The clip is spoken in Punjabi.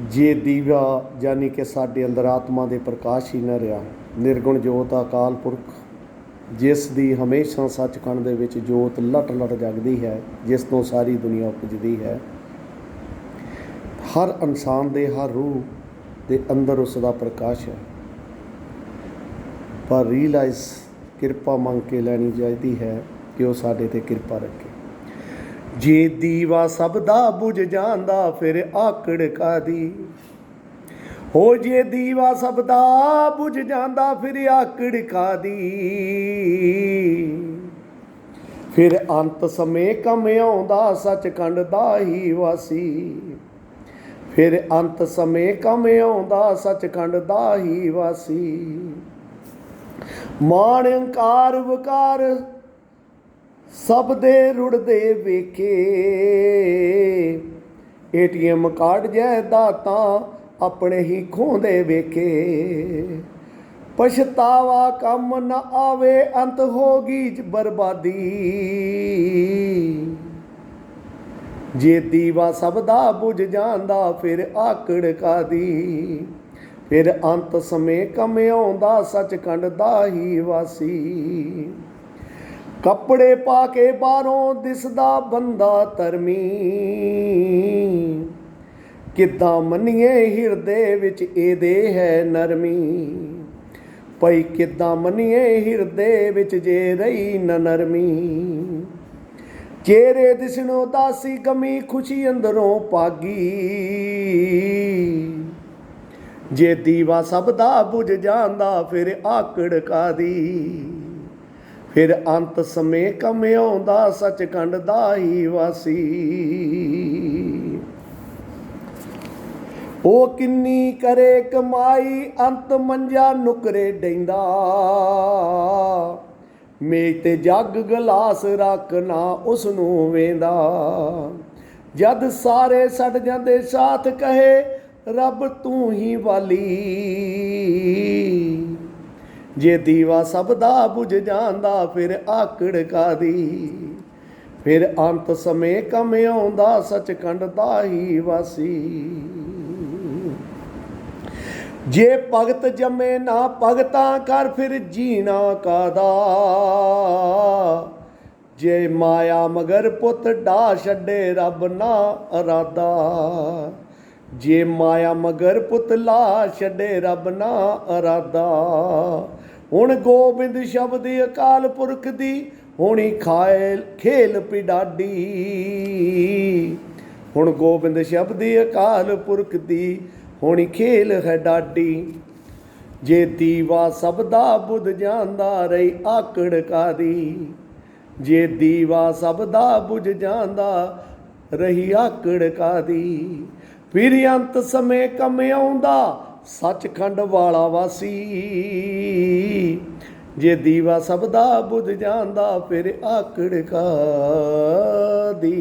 ਜੇ ਦੀਵਾ ਯਾਨੀ ਕਿ ਸਾਡੇ ਅੰਦਰ ਆਤਮਾ ਦੇ ਪ੍ਰਕਾਸ਼ ਹੀ ਨਾ ਰਿਹਾ, ਨਿਰਗੁਣ ਜੋਤ ਅਕਾਲ ਪੁਰਖ, ਜਿਸ ਦੀ ਹਮੇਸ਼ਾ ਸੱਚਖੰਡ ਦੇ ਵਿੱਚ ਜੋਤ ਲਟ ਲਟ ਜਗਦੀ ਹੈ, ਜਿਸ ਤੋਂ ਸਾਰੀ ਦੁਨੀਆ ਉਪਜਦੀ ਹੈ। ਹਰ ਇਨਸਾਨ ਦੇ, ਹਰ ਰੂਹ ਦੇ ਅੰਦਰ ਉਸ ਦਾ ਪ੍ਰਕਾਸ਼ ਹੈ। ਪਰ ਰੀਅਲਾਈਜ਼ ਕਿਰਪਾ ਮੰਗ ਕੇ ਲੈਣੀ ਚਾਹੀਦੀ ਹੈ ਕਿ ਉਹ ਸਾਡੇ ਤੇ ਕਿਰਪਾ ਰੱਖੇ। ਜੇ ਦੀਵਾ ਸਭ ਦਾ ਬੁਝ ਜਾਂਦਾ, ਫਿਰ ਆਕੜ ਕਾਦੀ? ਹੋ ਜੇ ਦੀਵਾ ਸਭ ਦਾ ਬੁਝ ਜਾਂਦਾ, ਫਿਰ ਆਕੜ ਕਾਦੀ? ਫਿਰ ਅੰਤ ਸਮੇਂ ਕਮ ਆਉਂਦਾ, ਸੱਚਖੰਡ ਦਾ ਹੀ ਵਾਸੀ। ਫਿਰ ਅੰਤ ਸਮੇਂ ਕਮ ਆਉਂਦਾ, ਸੱਚਖੰਡ ਦਾ ਹੀ ਵਾਸੀ। ਮਾਣ ਅੰਕਾਰ ਵਕਾਰ ਸਭ ਦੇ ਰੁੜਦੇ ਵੇਖੇ। ਏਟੀਐਮ ਕਾਰਡ ਜੈ ਦਾਤਾਂ ਆਪਣੇ ਹੀ ਖੋਂਦੇ ਵੇਖੇ। ਪਛਤਾਵਾ ਕੰਮ ਨਾ ਆਵੇ, ਅੰਤ ਹੋਗੀ ਜ ਬਰਬਾਦੀ। ਜੇ ਦੀਵਾ ਸਭ ਦਾ ਬੁਝ ਜਾਂਦਾ, ਫਿਰ ਆਕੜ ਕਾਦੀ। ਫਿਰ ਅੰਤ ਸਮੇਂ ਕਮ ਆਉਂਦਾ ਸੱਚਖੰਡ ਦਾ ਹੀ ਵਾਸੀ। ਕੱਪੜੇ ਪਾ ਕੇ ਬਾਹਰੋਂ ਦਿਸਦਾ ਬੰਦਾ ਧਰਮੀ ਕਿੱਦਾਂ ਮੰਨੀਏ ਹਿਰਦੇ ਵਿੱਚ ਇਹਦੇ ਹੈ ਨਰਮੀ। ਪਈ ਕਿੱਦਾਂ ਮੰਨੀਏ ਹਿਰਦੇ ਵਿੱਚ ਜੇ ਰਹੀ ਨ ਨਰਮੀ। ਚਿਹਰੇ ਦਿਸਣੋ ਦਾਸੀ ਗਮੀ ਖੁਸ਼ੀ ਅੰਦਰੋਂ ਪਾਗੀ ਜੇ ਦੀਵਾ ਸਭ ਦਾ ਬੁਝ ਜਾਂਦਾ ਫਿਰ ਆਕੜ ਕਾਦੀ। ਫਿਰ ਅੰਤ ਸਮੇ ਕਮਿਆਉਂਦਾ ਸੱਚਖੰਡ ਦਾ ਹੀ ਵਾਸੀ। ਉਹ ਕਿੰਨੀ ਕਰੇ ਕਮਾਈ, ਅੰਤ ਮੰਜਾ ਨੁਕਰੇ ਡੈਂਦਾ। ਮੇਜ ਤੇ ਜੱਗ ਗਲਾਸ ਰੱਖਣਾ ਉਸ ਨੂੰ ਵੇਂਦਾ। ਜਦ ਸਾਰੇ ਛੱਡ ਜਾਂਦੇ ਸਾਥ ਕਹੇ, ਰੱਬ ਤੂੰ ਹੀ ਵਾਲੀ। ਜੇ ਦੀਵਾ ਸਭ ਦਾ ਬੁਝ ਜਾਂਦਾ, ਫਿਰ ਆਕੜ ਕਾਦੀ? ਫਿਰ ਅੰਤ ਸਮੇਂ ਕਮ ਆਉਂਦਾ, ਸੱਚਖੰਡ ਦਾ ਹੀ ਵਾਸੀ। ਜੇ ਭਗਤ ਜੰਮੇ ਨਾ ਭਗਤਾਂ ਕਰ ਫਿਰ ਜੀਣਾ ਕਾਦਾ? ਜੇ ਮਾਇਆ ਮਗਰ ਪੁੱਤ ਢਾ ਛੱਡੇ, ਰੱਬ ਨਾ ਅਰਾਦਾ। ਜੇ ਮਾਇਆ ਮਗਰ ਪੁਤਲਾ ਛੱਡੇ ਰੱਬ ਨਾ ਅਰਾਦਾ। ਹੁਣ ਗੋਬਿੰਦ ਸ਼ਬਦ ਅਕਾਲ ਪੁਰਖ ਦੀ ਹੋਣੀ ਖਾਇਲ ਖੇਲ ਪਿਡਾਡੀ। ਹੁਣ ਗੋਬਿੰਦ ਸ਼ਬਦ ਅਕਾਲ ਪੁਰਖ ਦੀ ਹੋਣੀ ਖੇਲ ਹੈ ਡਾਡੀ। ਜੇ ਦੀਵਾ ਸਭ ਦਾ ਬੁੱਧ ਜਾਂਦਾ ਰਹੀ ਆਕੜ ਕਾਦੀ। ਜੇ ਦੀਵਾ ਸਭ ਦਾ ਬੁਝ ਜਾਂਦਾ ਰਹੀ ਆਕੜ ਕਾਦੀ। ਫਿਰ ਅੰਤ ਸਮੇਂ ਕਮ ਆਉਂਦਾ, ਸੱਚਖੰਡ ਵਾਲਾ ਵਾਸੀ। ਜੇ ਦੀਵਾ ਸਭ ਦਾ ਬੁਝ ਜਾਂਦਾ, ਫਿਰ ਆਕੜ ਕਾਦੀ।